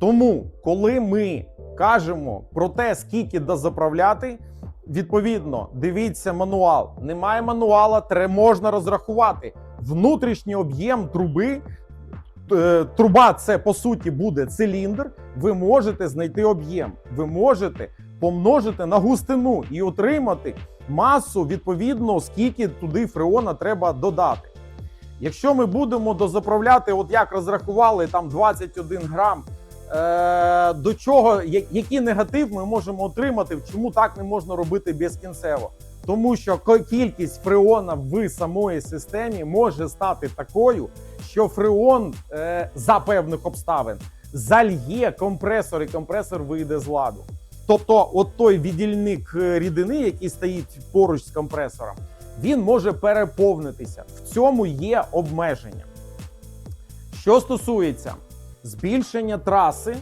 Тому, коли ми кажемо про те, скільки дозаправляти, відповідно, дивіться мануал. Немає мануала, тре можна розрахувати. Внутрішній об'єм труби. е, Труба це по суті буде циліндр. Ви можете знайти об'єм, ви можете помножити на густину і отримати масу відповідно, скільки туди фреона треба додати. Якщо ми будемо дозаправляти, от як розрахували там 21 грам, до чого який негатив ми можемо отримати? Чому так не можна робити безкінцево? Тому що кількість фреона в самої системі може стати такою, що фреон е, за певних обставин зальє компресор, і компресор вийде з ладу. Тобто, от той віддільник е, рідини, який стоїть поруч з компресором, він може переповнитися. В цьому є обмеження. Що стосується збільшення траси,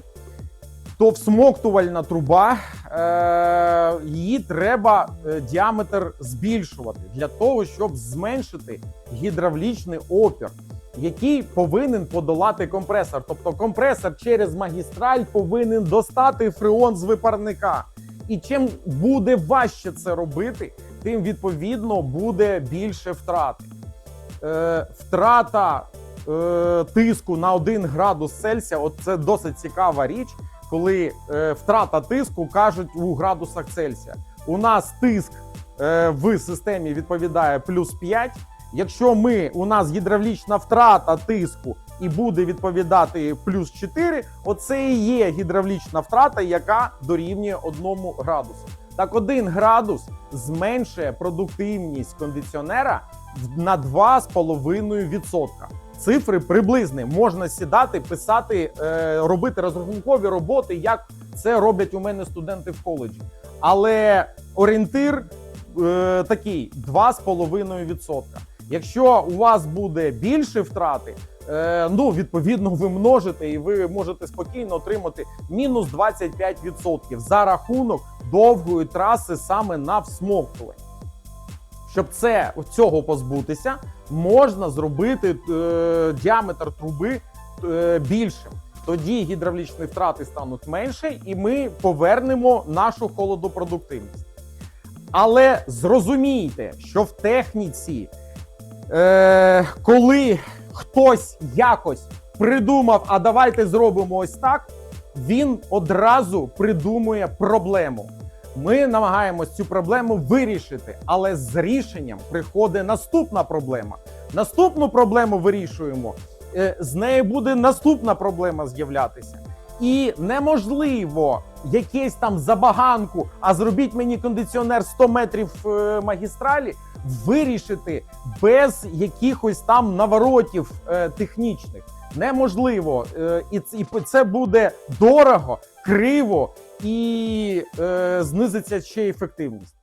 то всмоктувальна труба, е, її треба е, діаметр збільшувати для того, щоб зменшити гідравлічний опір, який повинен подолати компресор. Тобто компресор через магістраль повинен достати фреон з випарника. І чим буде важче це робити, тим відповідно буде більше втрати. Е, втрата е, тиску на 1 градус Цельсія, от це досить цікава річ, коли е, втрата тиску кажуть у градусах Цельсія. У нас тиск е, в системі відповідає плюс 5. Якщо ми у нас гідравлічна втрата тиску і буде відповідати плюс 4, оце і є гідравлічна втрата, яка дорівнює 1 градусу. Так, 1 градус зменшує продуктивність кондиціонера на 2,5%. Цифри приблизні. Можна сідати, писати, е, робити розрахункові роботи, як це роблять у мене студенти в коледжі. Але орієнтир е, такий 2,5%. Якщо у вас буде більше втрати, е, ну відповідно ви множите і ви можете спокійно отримати мінус 25% за рахунок довгої траси саме на всмоктуванні. Щоб це цього позбутися, можна зробити е, діаметр труби е, більшим. Тоді гідравлічні втрати стануть менше, і ми повернемо нашу холодопродуктивність. Але зрозумійте, що в техніці, е, коли хтось якось придумав, а давайте зробимо ось так, він одразу придумує проблему. Ми намагаємось цю проблему вирішити, але з рішенням приходить наступна проблема. Наступну проблему вирішуємо. е, З нею буде наступна проблема з'являтися. І неможливо якесь там забаганку, а зробіть мені кондиціонер 100 метрів е, магістралі, вирішити без якихось там наворотів е, технічних. Неможливо. Е, і, це буде дорого, криво і е, знизиться ще ефективність.